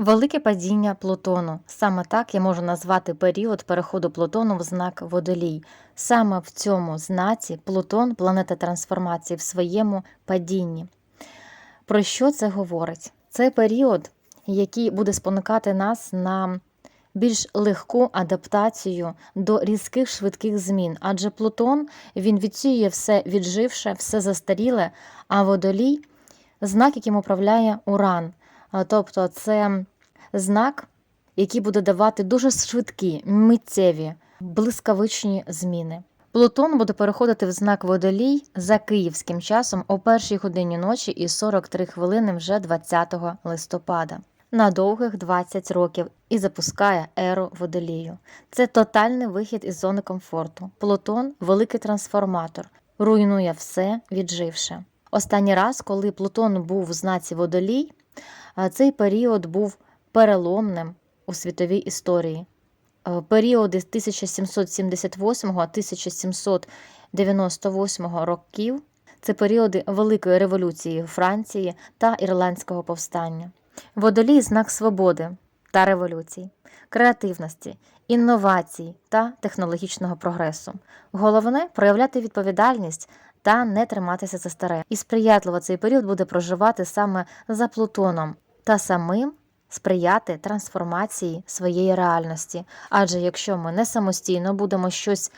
Велике падіння Плутону. Саме так я можу назвати період переходу Плутону в знак Водолій. Саме в цьому знаці Плутон, планета трансформації, в своєму падінні. Про що це говорить? Це період, який буде спонукати нас на більш легку адаптацію до різких швидких змін, адже Плутон він відсіює все відживше, все застаріле, а водолій знак, яким управляє Уран. Тобто це знак, який буде давати дуже швидкі, миттєві, блискавичні зміни. Плутон буде переходити в знак водолій за київським часом о першій годині ночі і 43 хвилини вже 20 листопада. На довгих 20 років і запускає еру водолію. Це тотальний вихід із зони комфорту. Плутон великий трансформатор, руйнує все, відживше. Останній раз, коли Плутон був в знаці водолій, цей період був переломним у світовій історії. Е, Періоди з 1778-1798 років це періоди Великої революції Франції та Ірландського повстання. Водолій знак свободи та революцій, креативності, інновацій та технологічного прогресу. Головне проявляти відповідальність та не триматися за старе. І сприятливо цей період буде проживати саме за Плутоном та самим сприяти трансформації своєї реальності. Адже якщо ми не самостійно будемо щось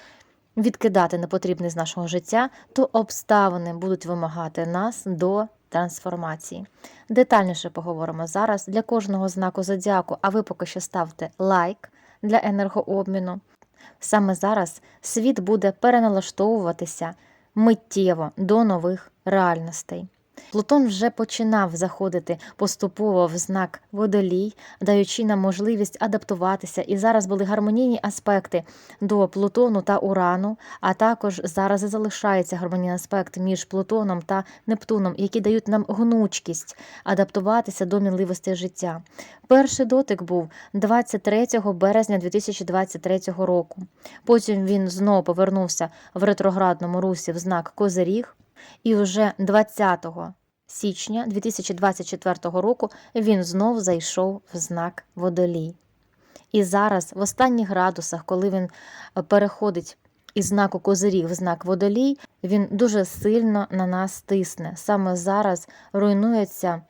відкидати непотрібне з нашого життя, то обставини будуть вимагати нас до трансформації. Детальніше поговоримо зараз для кожного знаку зодіаку, а ви поки що ставте лайк для енергообміну. Саме зараз світ буде переналаштовуватися миттєво до нових реальностей. Плутон вже починав заходити поступово в знак водолій, даючи нам можливість адаптуватися. І зараз були гармонійні аспекти до Плутону та Урану, а також зараз і залишається гармонійний аспект між Плутоном та Нептуном, які дають нам гнучкість адаптуватися до мінливостей життя. Перший дотик був 23 березня 2023 року. Потім він знову повернувся в ретроградному русі в знак Козиріг. І вже 20 січня 2024 року він знов зайшов в знак водолій. І зараз, в останніх градусах, коли він е, переходить із знаку козирів в знак водолій, він дуже сильно на нас тисне. Саме зараз руйнується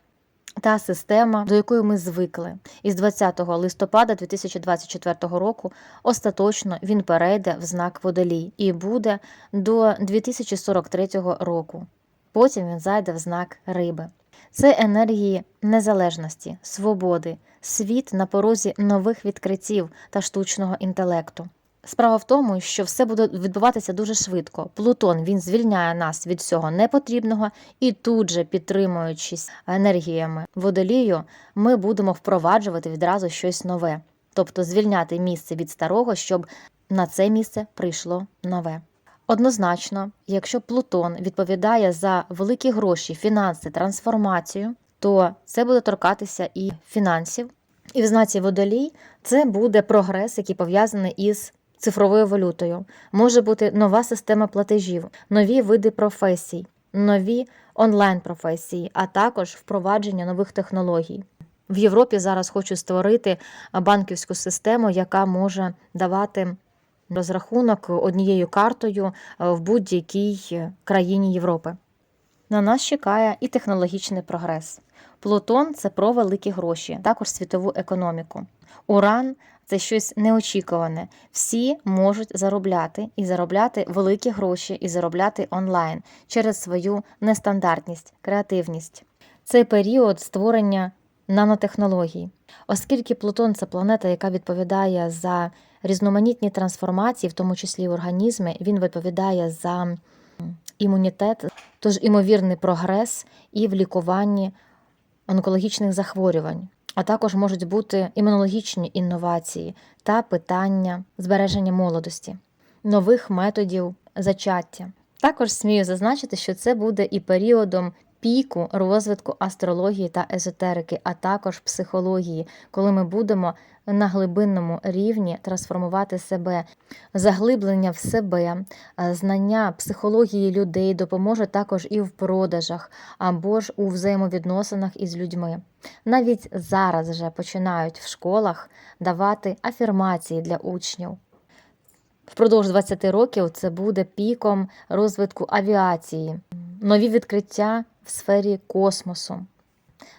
та система, до якої ми звикли. Із 20 листопада 2024 року остаточно він перейде в знак водолій і буде до 2043 року. Потім він зайде в знак риби. Це енергії незалежності, свободи, світ на порозі нових відкриттів та штучного інтелекту. Справа в тому, що все буде відбуватися дуже швидко. Плутон він звільняє нас від всього непотрібного, і тут же, підтримуючись енергіями водолію, ми будемо впроваджувати відразу щось нове, тобто звільняти місце від старого, щоб на це місце прийшло нове. Однозначно, якщо Плутон відповідає за великі гроші, фінанси, трансформацію, то це буде торкатися і фінансів. І в знаці водолій це буде прогрес, який пов'язаний із цифровою валютою. Може бути нова система платежів, нові види професій, нові онлайн-професії, а також впровадження нових технологій. В Європі зараз хочуть створити банківську систему, яка може давати розрахунок однією картою е, в будь-якій країні Європи. На нас чекає і технологічний прогрес. Плутон це про великі гроші, також світову економіку. Уран це щось неочікуване. Всі можуть заробляти і заробляти великі гроші, і заробляти онлайн через свою нестандартність, креативність. Це період створення нанотехнологій. Оскільки Плутон це планета, яка відповідає за різноманітні трансформації, в тому числі організми, він відповідає за імунітет, тож імовірний прогрес і в лікуванні онкологічних захворювань, а також можуть бути імунологічні інновації та питання збереження молодості, нових методів зачаття. Також смію зазначити, що це буде і періодом піку розвитку астрології та езотерики, а також психології, коли ми будемо на глибинному рівні трансформувати себе, заглиблення в себе, е, знання психології людей допоможе також і в продажах або ж у взаємовідносинах із людьми. Навіть зараз вже починають в школах давати афірмації для учнів. Впродовж 20 років це буде піком розвитку авіації, нові відкриття в сфері космосу.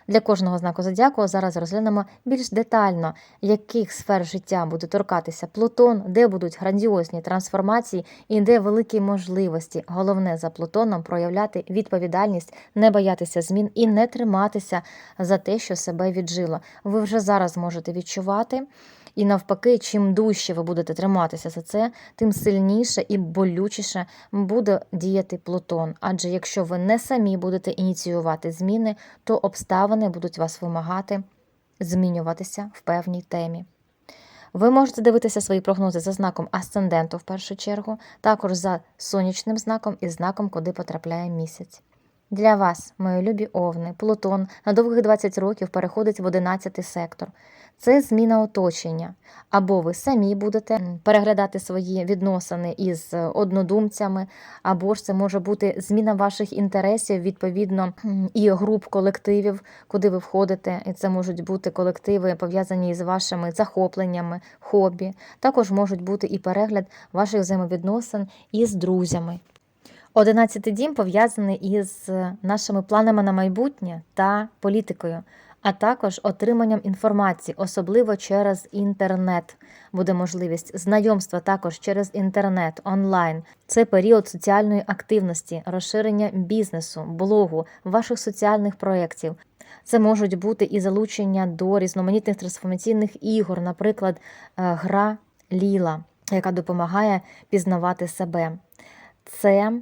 Для кожного знаку зодіаку зараз розглянемо більш детально, яких сфер життя буде торкатися Плутон, де будуть грандіозні трансформації і де великі можливості. Головне за Плутоном проявляти відповідальність, не боятися змін і не триматися за те, що себе віджило. Ви вже зараз можете відчувати. І навпаки, чим дужче ви будете триматися за це, тим сильніше і болючіше буде діяти Плутон. Адже якщо ви не самі будете ініціювати зміни, то обставини будуть вас вимагати змінюватися в певній темі. Ви можете дивитися свої прогнози за знаком асценденту в першу чергу, також за сонячним знаком і знаком, куди потрапляє місяць. Для вас, мої любі овни, Плутон на довгих 20 років переходить в 11 сектор. Це зміна оточення. Або ви самі будете переглядати свої відносини із однодумцями, або ж це може бути зміна ваших інтересів, відповідно, і груп колективів, куди ви входите. І це можуть бути колективи, пов'язані з вашими захопленнями, хобі. Також можуть бути і перегляд ваших взаємовідносин із друзями. Одинадцятий дім пов'язаний із нашими планами на майбутнє та політикою, а також отриманням інформації, особливо через інтернет. Буде можливість знайомства також через інтернет, онлайн. Це період соціальної активності, розширення бізнесу, блогу, ваших соціальних проєктів. Це можуть бути і залучення до різноманітних трансформаційних ігор, наприклад, гра Ліла, яка допомагає пізнавати себе. Це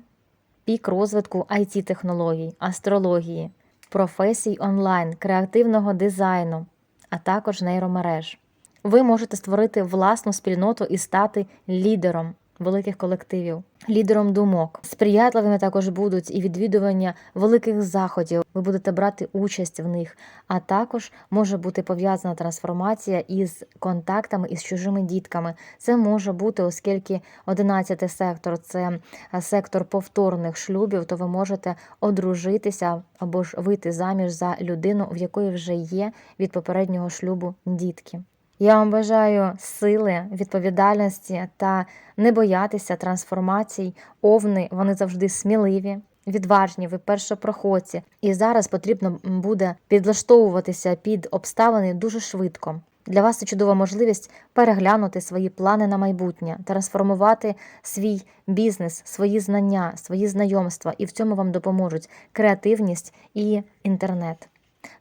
пік розвитку it технологій астрології, професій онлайн, креативного дизайну, а також нейромереж. Ви можете створити власну спільноту і стати лідером великих колективів, лідером думок. Сприятливими також будуть і відвідування великих заходів. Ви будете брати участь в них, а також може бути пов'язана трансформація із контактами із чужими дітками. Це може бути, оскільки 11 сектор це сектор повторних шлюбів, то ви можете одружитися або ж вийти заміж за людину, в якої вже є від попереднього шлюбу дітки. Я вам бажаю сили, відповідальності та не боятися трансформацій. Овни вони завжди сміливі, відважні, ви першопроходці. І зараз потрібно буде підлаштовуватися під обставини дуже швидко. Для вас це чудова можливість переглянути свої плани на майбутнє, трансформувати свій бізнес, свої знання, свої знайомства, і в цьому вам допоможуть креативність і інтернет.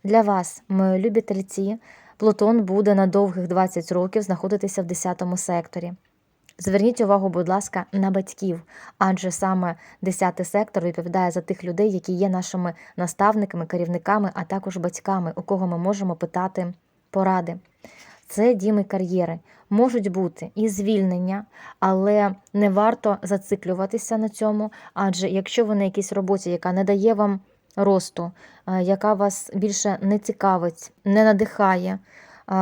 Для вас, мої любі тельці, Плутон буде на довгих 20 років знаходитися в 10 секторі. Зверніть увагу, будь ласка, на батьків, адже саме 10 сектор відповідає за тих людей, які є нашими наставниками, керівниками, а також батьками, у кого ми можемо питати поради. Це діми кар'єри. Можуть бути і звільнення, але не варто зациклюватися на цьому, адже якщо ви на якійсь роботі, яка не дає вам росту, яка вас більше не цікавить, не надихає.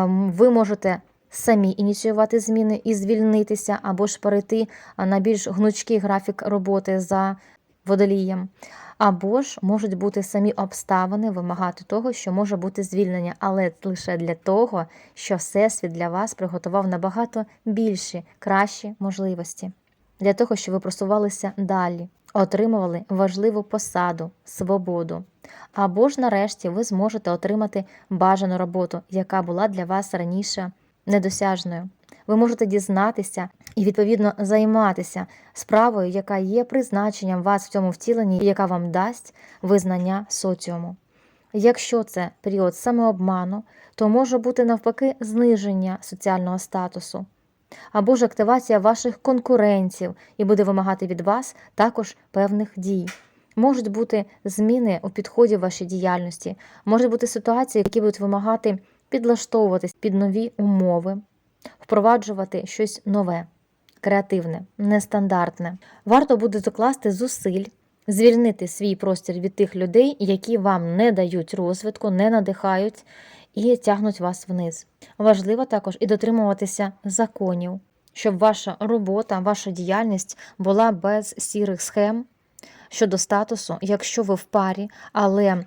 Ви можете самі ініціювати зміни і звільнитися, або ж перейти на більш гнучкий графік роботи за водолієм. Або ж можуть бути самі обставини вимагати того, що може бути звільнення, але лише для того, що Всесвіт для вас приготував набагато більші, кращі можливості, для того, щоб ви просувалися далі отримували важливу посаду, свободу. Або ж нарешті ви зможете отримати бажану роботу, яка була для вас раніше недосяжною. Ви можете дізнатися і, відповідно, займатися справою, яка є призначенням вас в цьому втіленні, і яка вам дасть визнання соціуму. Якщо це період самообману, то може бути навпаки зниження соціального статусу або ж активація ваших конкурентів і буде вимагати від вас також певних дій. Можуть бути зміни у підході вашій діяльності, можуть бути ситуації, які будуть вимагати підлаштовуватись під нові умови, впроваджувати щось нове, креативне, нестандартне. Варто буде докласти зусиль звільнити свій простір від тих людей, які вам не дають розвитку, не надихають і тягнуть вас вниз. Важливо також і дотримуватися законів, щоб ваша робота, ваша діяльність була без сірих схем щодо статусу, якщо ви в парі, але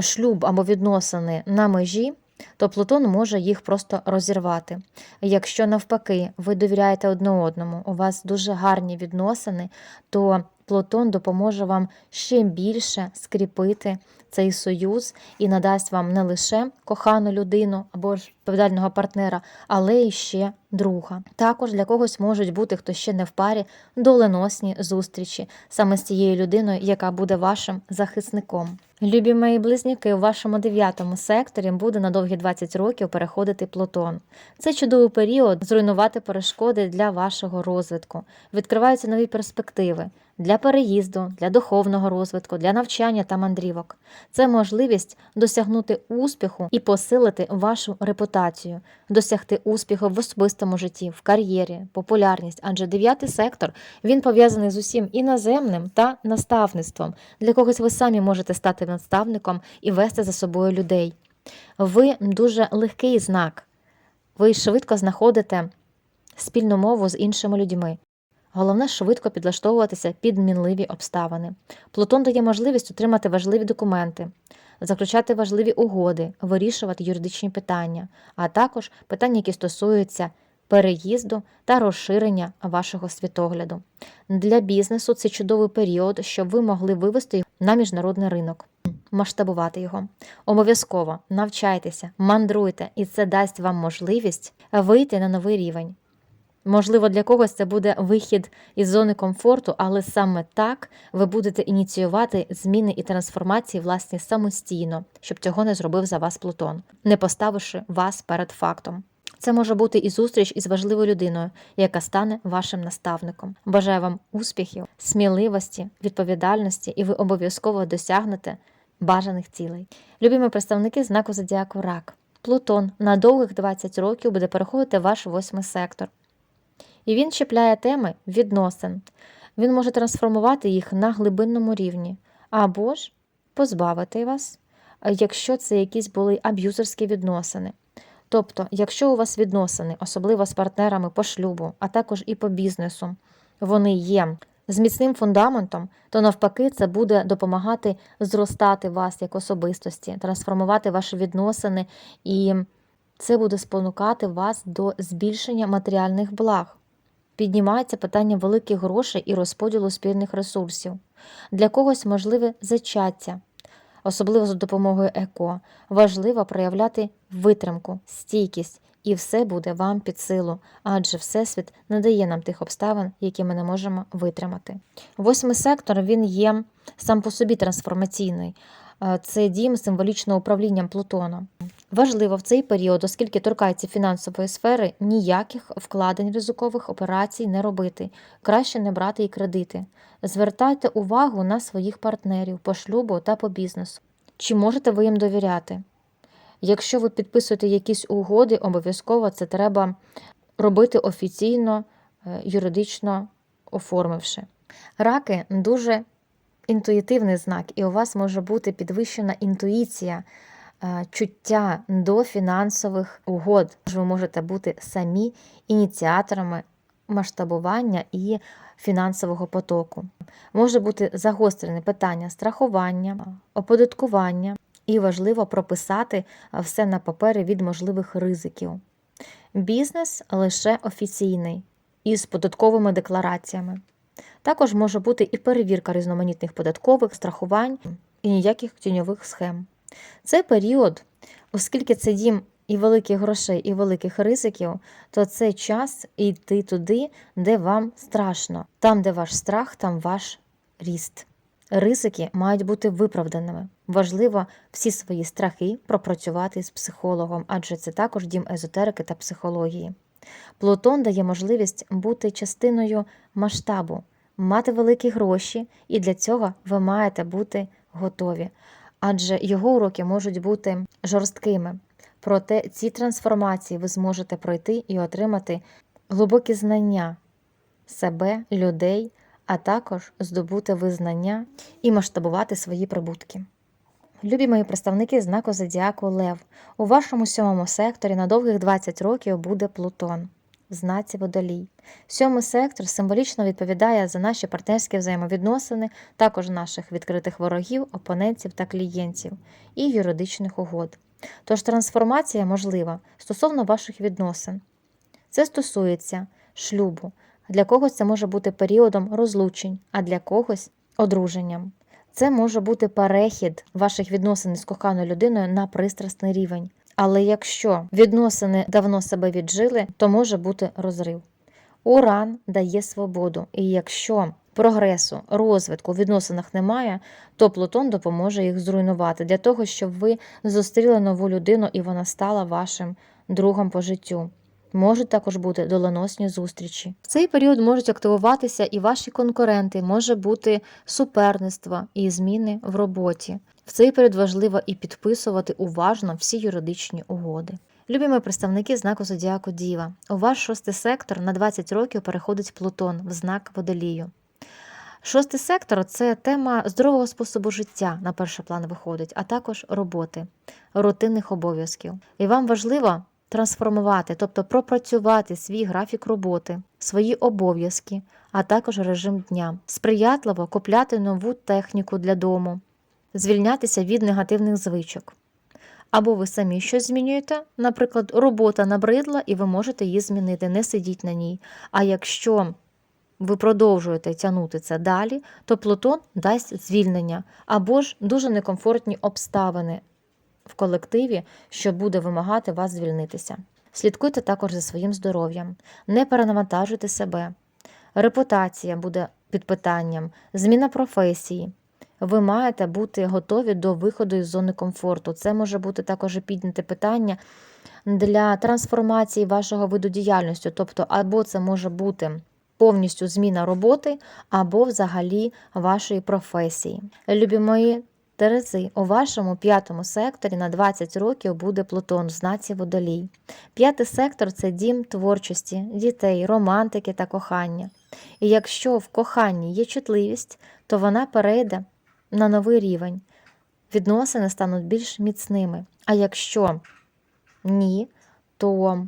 шлюб або відносини на межі, то Плутон може їх просто розірвати. Якщо навпаки ви довіряєте одне одному, у вас дуже гарні відносини, то Плутон допоможе вам ще більше скріпити цей союз і надасть вам не лише кохану людину або ж відповідального партнера, але й ще друга. Також для когось можуть бути, хто ще не в парі, доленосні зустрічі саме з тією людиною, яка буде вашим захисником. Любі мої близнюки, у вашому дев'ятому секторі буде на довгі 20 років переходити Плутон. Це чудовий період зруйнувати перешкоди для вашого розвитку. Відкриваються нові перспективи для переїзду, для духовного розвитку, для навчання та мандрівок. Це можливість досягнути успіху і посилити вашу репутацію, досягти успіху в особистому житті, в кар'єрі, популярність. Адже дев'ятий сектор він пов'язаний з усім іноземним та наставництвом. Для когось ви самі можете стати наставником і вести за собою людей. Ви дуже легкий знак. Ви швидко знаходите спільну мову з іншими людьми. Головне швидко підлаштовуватися під мінливі обставини. Плутон дає можливість отримати важливі документи, заключати важливі угоди, вирішувати юридичні питання, а також питання, які стосуються переїзду та розширення вашого світогляду. Для бізнесу це чудовий період, щоб ви могли вивести його на міжнародний ринок, масштабувати його. Обов'язково навчайтеся, мандруйте, і це дасть вам можливість вийти на новий рівень. Можливо, для когось це буде вихід із зони комфорту, але саме так ви будете ініціювати зміни і трансформації власні самостійно, щоб цього не зробив за вас Плутон, не поставивши вас перед фактом. Це може бути і зустріч із важливою людиною, яка стане вашим наставником. Бажаю вам успіхів, сміливості, відповідальності, і ви обов'язково досягнете бажаних цілей. Любімі представники знаку Зодіаку Рак. Плутон на довгих 20 років буде переходити ваш восьмий сектор. І він чіпляє теми відносин. Він може трансформувати їх на глибинному рівні, або ж позбавити вас, якщо це якісь були аб'юзерські відносини. Тобто, якщо у вас відносини, особливо з партнерами по шлюбу, а також і по бізнесу, вони є з міцним фундаментом, то навпаки, це буде допомагати зростати вас як особистості, трансформувати ваші відносини, і це буде спонукати вас до збільшення матеріальних благ. Піднімається питання великих грошей і розподілу спільних ресурсів. Для когось можливе зачаття, особливо за допомогою ЕКО. Важливо проявляти витримку, стійкість, і все буде вам під силу, адже Всесвіт не дає нам тих обставин, які ми не можемо витримати. Восьмий сектор він є сам по собі трансформаційний. Е, Це дім символічного управлінням Плутона. Важливо в цей період, оскільки торкається фінансової сфери, ніяких вкладень ризикових операцій не робити, краще не брати і кредити. Звертайте увагу на своїх партнерів по шлюбу та по бізнесу. Чи можете ви їм довіряти? Якщо ви підписуєте якісь угоди, обов'язково це треба робити офіційно, е, юридично оформивши. Раки дуже інтуїтивний знак, і у вас може бути підвищена інтуїція, е, чуття до фінансових угод. Ви можете бути самі ініціаторами масштабування і фінансового потоку. Може бути загострене питання страхування, оподаткування, і важливо прописати все на папері від можливих ризиків. Бізнес лише офіційний із податковими деклараціями. Також може бути і перевірка різноманітних податкових страхувань і ніяких тіньових схем. Це період, оскільки це дім і великих грошей, і великих ризиків, то це час йти туди, де вам страшно. Там, де ваш страх, там ваш ріст. Ризики мають бути виправданими. Важливо всі свої страхи пропрацювати з психологом, адже це також дім езотерики та психології. Плутон дає можливість бути частиною масштабу, мати великі гроші, і для цього ви маєте бути готові, адже його уроки можуть бути жорсткими. Проте ці трансформації ви зможете пройти і отримати глибокі знання себе, людей, а також здобути визнання і масштабувати свої прибутки. Любі мої представники знаку Зодіаку Лев. У вашому сьомому секторі на довгих 20 років буде Плутон в знаці водолій. Сьомий сектор символічно відповідає за наші партнерські взаємовідносини, також наших відкритих ворогів, опонентів та клієнтів і юридичних угод. Тож трансформація можлива стосовно ваших відносин. Це стосується шлюбу. Для когось це може бути періодом розлучень, а для когось одруженням. Це може бути перехід ваших відносин з коханою людиною на пристрасний рівень. Але якщо відносини давно себе віджили, то може бути розрив. Уран дає свободу, і якщо прогресу, розвитку в відносинах немає, то Плутон допоможе їх зруйнувати для того, щоб ви зустріли нову людину і вона стала вашим другом по життю. Можуть також бути доленосні зустрічі. В цей період можуть активуватися і ваші конкуренти, може бути суперництво і зміни в роботі. В цей період важливо і підписувати уважно всі юридичні угоди. Любімі представники знаку Зодіаку Діва. У ваш шостий сектор на 20 років переходить Плутон в знак Водолію. Шостий сектор це тема здорового способу життя на перший план виходить, а також роботи, рутинних обов'язків. І вам важливо трансформувати, тобто пропрацювати свій графік роботи, свої обов'язки, а також режим дня, сприятливо купляти нову техніку для дому, звільнятися від негативних звичок. Або ви самі щось змінюєте, наприклад, робота набридла, і ви можете її змінити, не сидіть на ній. А якщо ви продовжуєте тягнути це далі, то Плутон дасть звільнення або ж дуже некомфортні обставини в колективі, що буде вимагати вас звільнитися. Слідкуйте також за своїм здоров'ям, не перенавантажуйте себе. Репутація буде під питанням, зміна професії. Ви маєте бути готові до виходу із зони комфорту. Це може бути також підняте питання для трансформації вашого виду діяльності. Тобто, або це може бути повністю зміна роботи, або взагалі вашої професії. Любі мої Терези, у вашому п'ятому секторі на 20 років буде Плутон в знаці водолій. П'ятий сектор це дім творчості, дітей, романтики та кохання. І якщо в коханні є чутливість, то вона перейде на новий рівень. Відносини стануть більш міцними. А якщо ні, то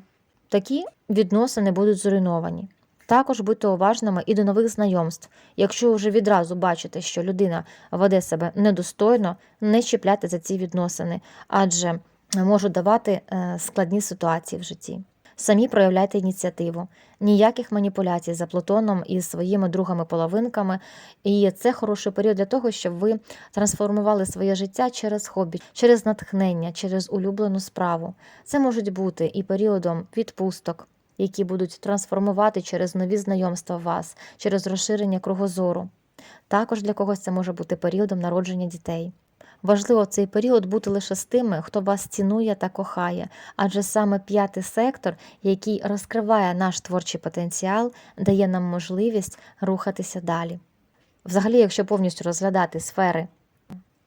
такі відносини будуть зруйновані. Також будьте уважними і до нових знайомств. Якщо вже відразу бачите, що людина веде себе недостойно, не чіпляйте за ці відносини, адже можуть давати е, складні ситуації в житті. Самі проявляйте ініціативу, ніяких маніпуляцій за Плутоном і своїми другами-половинками. І це хороший період для того, щоб ви трансформували своє життя через хобі, через натхнення, через улюблену справу. Це можуть бути і періодом відпусток, які будуть трансформувати через нові знайомства вас, через розширення кругозору. Також для когось це може бути періодом народження дітей. Важливо цей період бути лише з тими, хто вас цінує та кохає, адже саме п'ятий сектор, який розкриває наш творчий потенціал, дає нам можливість рухатися далі. Взагалі, якщо повністю розглядати сфери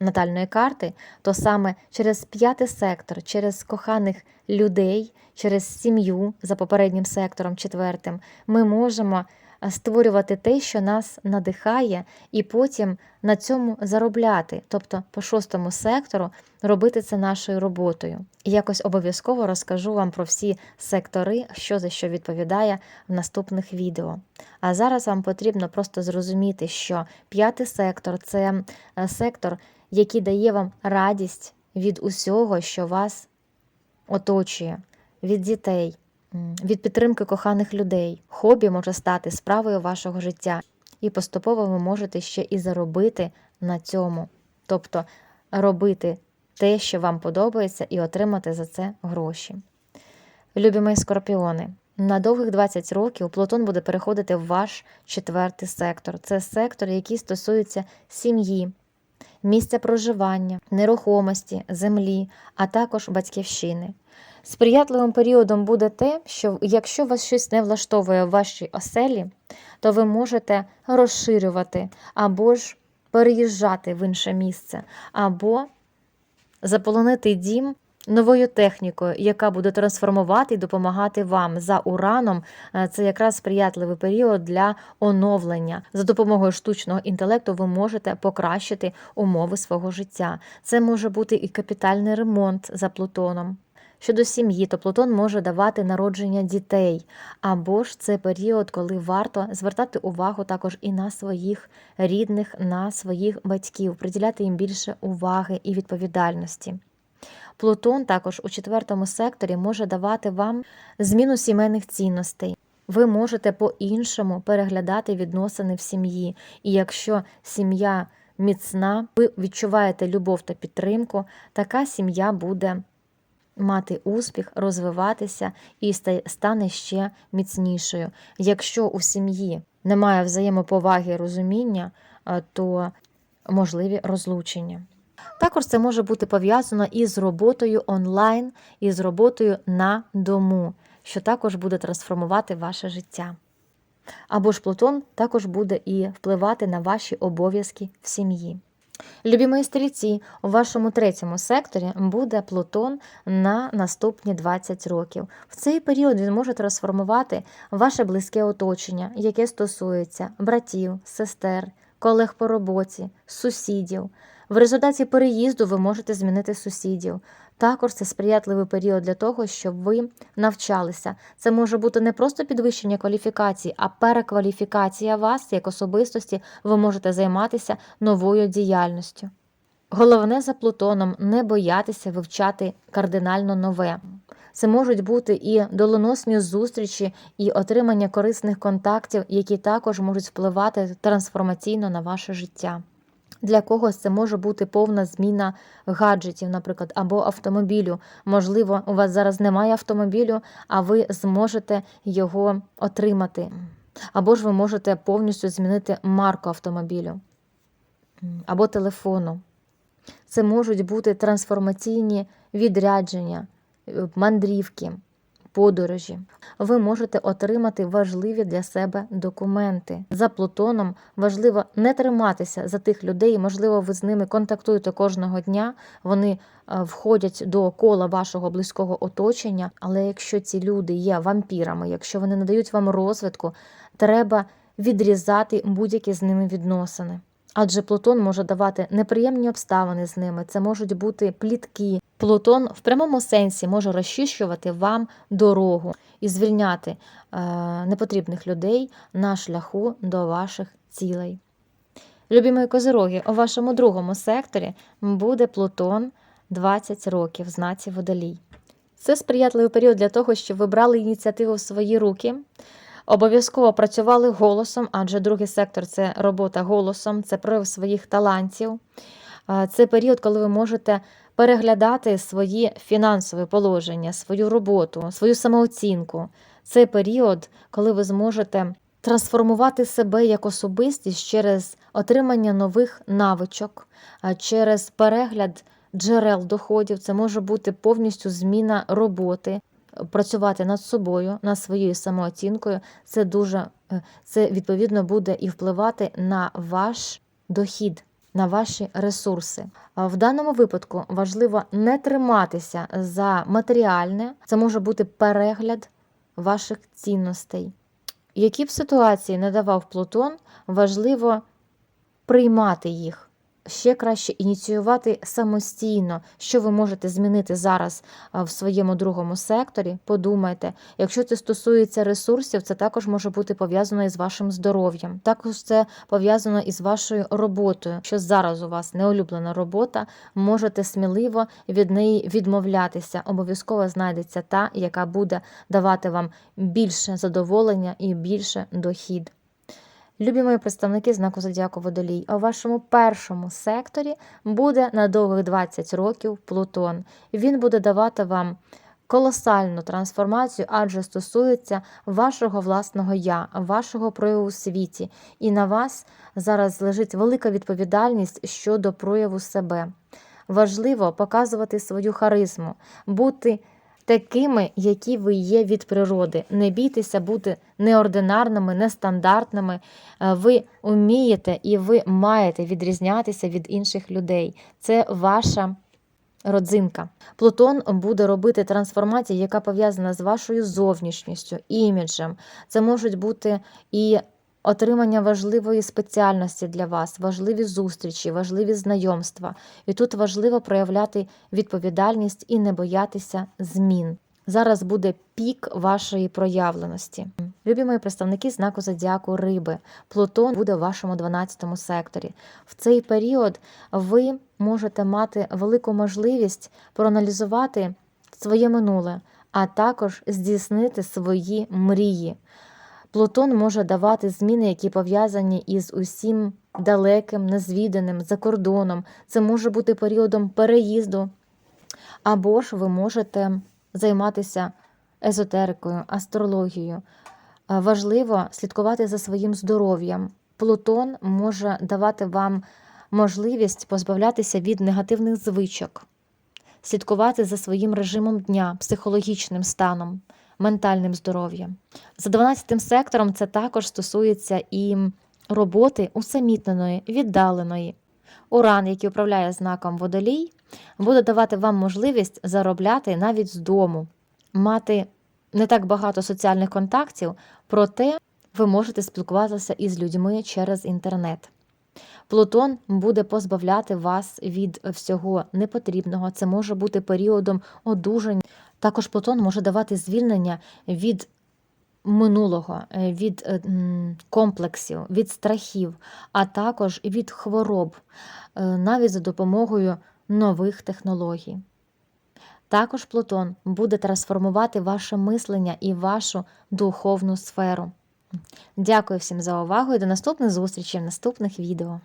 натальної карти, то саме через п'ятий сектор, через коханих людей, через сім'ю за попереднім сектором, четвертим, ми можемо створювати те, що нас надихає, і потім на цьому заробляти, тобто по шостому сектору робити це нашою роботою. І якось обов'язково розкажу вам про всі сектори, що за що відповідає в наступних відео. А зараз вам потрібно просто зрозуміти, що п'ятий сектор це сектор, який дає вам радість від усього, що вас оточує, від дітей від підтримки коханих людей. Хобі може стати справою вашого життя, і поступово ви можете ще і заробити на цьому, тобто робити те, що вам подобається, і отримати за це гроші. Любі мої скорпіони. На довгих 20 років Плутон буде переходити в ваш четвертий сектор. Це сектор, який стосується сім'ї, місця проживання, нерухомості, землі, а також батьківщини. Сприятливим періодом буде те, що якщо вас щось не влаштовує в вашій оселі, то ви можете розширювати або ж переїжджати в інше місце, або заполонити дім новою технікою, яка буде трансформувати і допомагати вам за ураном. е, Це якраз сприятливий період для оновлення. За допомогою штучного інтелекту ви можете покращити умови свого життя. Це може бути і капітальний ремонт за Плутоном. Щодо сім'ї, то Плутон може давати народження дітей, або ж це період, коли варто звертати увагу також і на своїх рідних, на своїх батьків, приділяти їм більше уваги і відповідальності. Плутон також у четвертому секторі може давати вам зміну сімейних цінностей. Ви можете по-іншому переглядати відносини в сім'ї. І якщо сім'я міцна, ви відчуваєте любов та підтримку, така сім'я буде мати успіх, розвиватися і стане ще міцнішою. Якщо у сім'ї немає взаємоповаги і розуміння, е, то можливі розлучення. Також це може бути пов'язано із роботою онлайн, і з роботою на дому, що також буде трансформувати ваше життя. Або ж Плутон також буде і впливати на ваші обов'язки в сім'ї. Любі мої стрільці, у вашому третьому секторі буде Плутон на наступні 20 років. В цей період він може трансформувати ваше близьке оточення, яке стосується братів, сестер, колег по роботі, сусідів. В результаті переїзду ви можете змінити сусідів. Також це сприятливий період для того, щоб ви навчалися. Це може бути не просто підвищення кваліфікації, а перекваліфікація вас як особистості. Ви можете займатися новою діяльністю. Головне за Плутоном не боятися вивчати кардинально нове. Це можуть бути і доленосні зустрічі, і отримання корисних контактів, які також можуть впливати трансформаційно на ваше життя. Для когось це може бути повна зміна гаджетів, наприклад, або автомобілю. Можливо, у вас зараз немає автомобілю, а ви зможете його отримати. Або ж ви можете повністю змінити марку автомобілю або телефону. Це можуть бути трансформаційні відрядження, е, мандрівки, подорожі. Ви можете отримати важливі для себе документи. За Плутоном важливо не триматися за тих людей. Можливо, ви з ними контактуєте кожного дня. Вони е, входять до кола вашого близького оточення. Але якщо ці люди є вампірами, якщо вони не дають вам розвитку, треба відрізати будь-які з ними відносини. Адже Плутон може давати неприємні обставини з ними, це можуть бути плітки. Плутон в прямому сенсі може розчищувати вам дорогу і звільняти е, непотрібних людей на шляху до ваших цілей. Любі мої козироги, у вашому другому секторі буде Плутон 20 років в знаці водолій. Це сприятливий період для того, щоб ви брали ініціативу в свої руки. Обов'язково працювали голосом, адже другий сектор це робота голосом, це прояв своїх талантів. Це період, коли ви можете переглядати свої фінансові положення, свою роботу, свою самооцінку. Це період, коли ви зможете трансформувати себе як особистість через отримання нових навичок, через перегляд джерел доходів. Це може бути повністю зміна роботи, працювати над собою, над своєю самооцінкою. Це дуже е, це відповідно буде і впливати на ваш дохід. На ваші ресурси. В даному випадку важливо не триматися за матеріальне, це може бути перегляд ваших цінностей. Які б ситуації не давав Плутон, важливо приймати їх. Ще краще ініціювати самостійно, що ви можете змінити зараз в своєму другому секторі. Подумайте, якщо це стосується ресурсів, це також може бути пов'язано із вашим здоров'ям. Також це пов'язано із вашою роботою. Що зараз у вас неулюблена робота, можете сміливо від неї відмовлятися. Обов'язково знайдеться та, яка буде давати вам більше задоволення і більше дохід. Любі мої представники знаку Зодіаку Водолій, у вашому першому секторі буде на довгих 20 років Плутон. Він буде давати вам колосальну трансформацію, адже стосується вашого власного я, вашого прояву у світі. І на вас зараз лежить велика відповідальність щодо прояву себе. Важливо показувати свою харизму, бути такими, які ви є від природи. Не бійтеся бути неординарними, нестандартними. Е, Ви вмієте і ви маєте відрізнятися від інших людей. Це ваша родзинка. Плутон буде робити трансформацію, яка пов'язана з вашою зовнішністю, іміджем. Це можуть бути і отримання важливої спеціальності для вас, важливі зустрічі, важливі знайомства. І тут важливо проявляти відповідальність і не боятися змін. Зараз буде пік вашої проявленості. Любі мої представники знаку зодіаку Риби. Плутон буде в вашому 12 секторі. В цей період ви можете мати велику можливість проаналізувати своє минуле, а також здійснити свої мрії. Плутон може давати зміни, які пов'язані із усім далеким, незвіданим за кордоном. Це може бути періодом переїзду, або ж ви можете займатися езотерикою, астрологією. Важливо слідкувати за своїм здоров'ям. Плутон може давати вам можливість позбавлятися від негативних звичок, слідкувати за своїм режимом дня, психологічним станом, ментальним здоров'ям. За 12 сектором це також стосується і роботи усамітненої, віддаленої. Уран, який управляє знаком водолій, буде давати вам можливість заробляти навіть з дому, мати не так багато соціальних контактів, проте ви можете спілкуватися із людьми через інтернет. Плутон буде позбавляти вас від всього непотрібного. Це може бути періодом одужання. Також Плутон може давати звільнення від минулого, е, від е, комплексів, від страхів, а також від хвороб, е, навіть за допомогою нових технологій. Також Плутон буде трансформувати ваше мислення і вашу духовну сферу. Дякую всім за увагу і до наступних зустрічей в наступних відео.